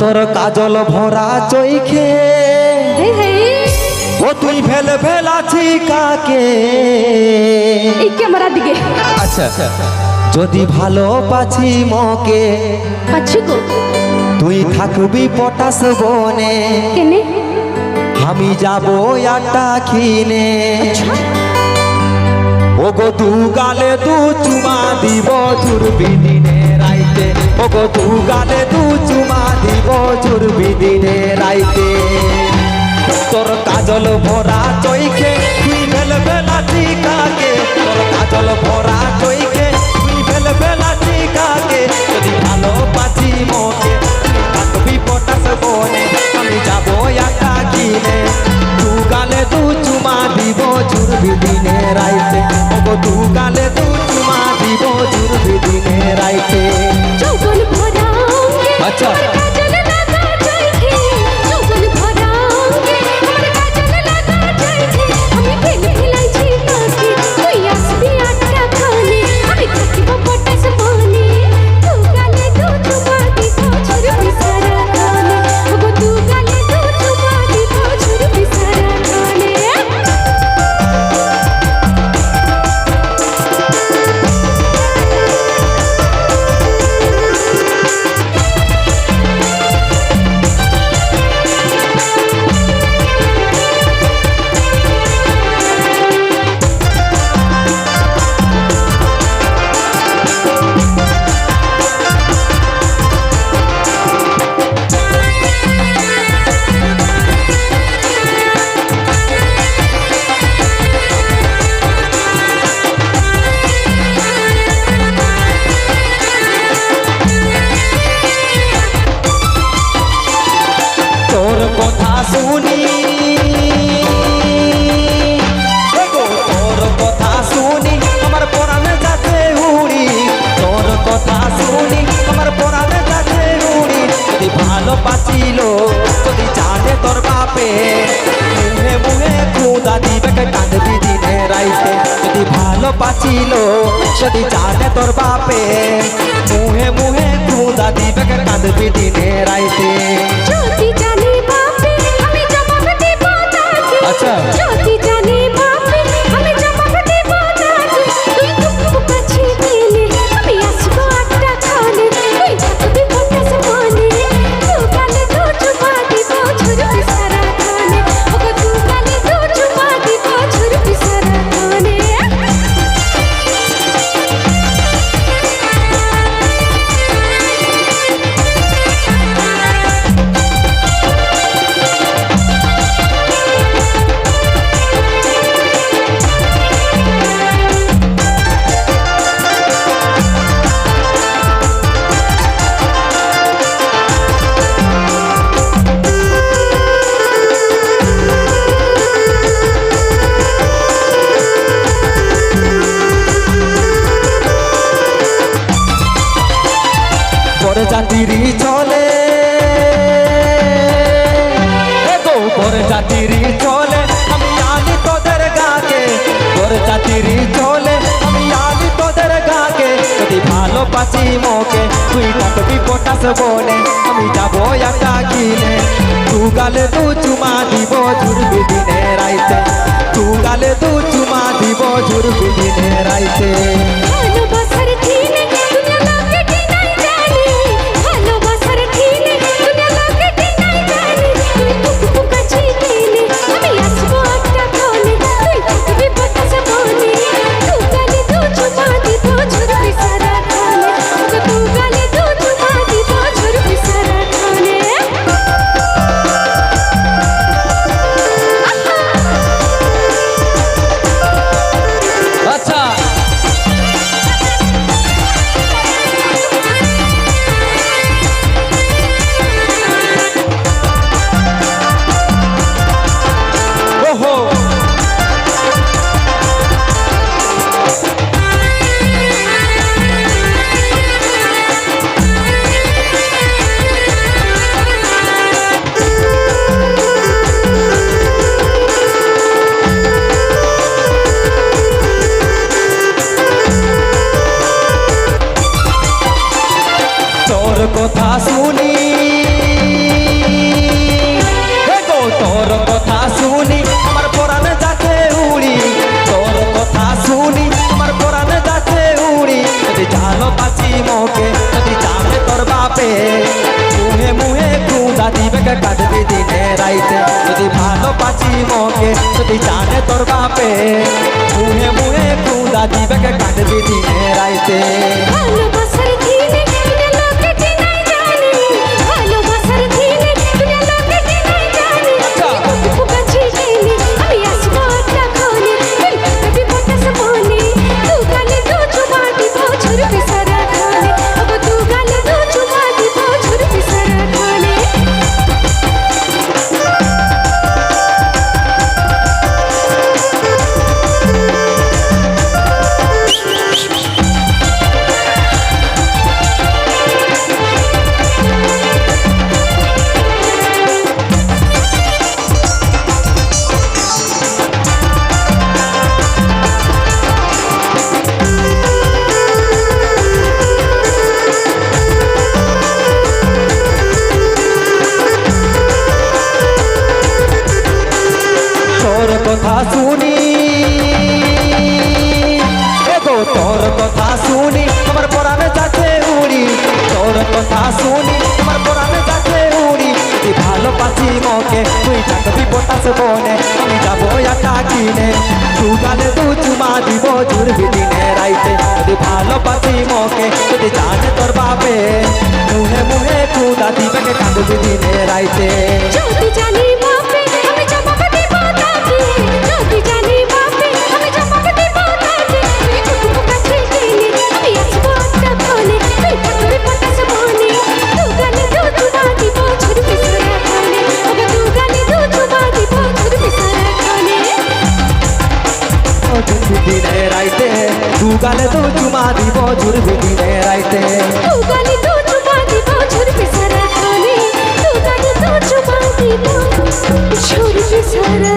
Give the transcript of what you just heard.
তোর কাজল ভরা চৈখে। ও তুই ফেল ফেলাছি কাকে? এই ক্যামেরা দিকে। আচ্ছা যদি ভালো পাছি মকে পাচ্ছি গো। তুই থাকবি পটাশ বনে। কেনে? আমি যাব আটা খিনে। ও গো দু গালে দু চুমা দিব চুরবি দিনে। রাইতে তু গালে তু চুমা দিব চুরবি দিনে রাইতে। তোর কাজল ভরা চৈখে তুই বেল বেলা কাকে? তোর কাজল ভরা চৈখে অঙ্গে যদি জানে তোর বাপে মুহে মুহে খুদা দিবে কাঁদবি দিনে রাইতে জাতিরি চলে। এগো পরে জাতিরি চলে, আমি আনি তোদের গাকে। পরে জাতিরি চলে, আমি আনি তোদের গাকে। যদি ভালো পাচ্ছি মোকে, তুই থাকবি পটাশ বনে। আমি যাব একটা কিনে তু গালে দু চুমা দিব ঝুরবি দিনে রাইতে তু গালে দু চুমা দিব ঝুরবি দিনে রাইতে রাইতে যদি ভালোবাসি মকে যদি জানে তোর বাপে, মুহে মুহে কুদা দিবে কাটবি দিনে রাইতে। শুনি আমার পরাণে যাচ্ছে উড়ি তুই ভালোবাসি মকে তুই থাকবি পটাস বনে আমি যাব একটা কিনে। তু গালে তু চুমা দিব জুড়বি দিনে রাইতে তুই ভালোবাসি মকে যদি জানে তোর বাপে। মুহে মুহে খুদা দিবে কাঁদবি দিনে রাইতে। যদি জানি ছুটিনে রাইতে, দুগালে তো চুমা দিব জোর ছুটিনে রাইতে। দুগালে তো চুমা দিব জোর বিসারা কানে দুগালে তো চুমা দিব জোর বিসারা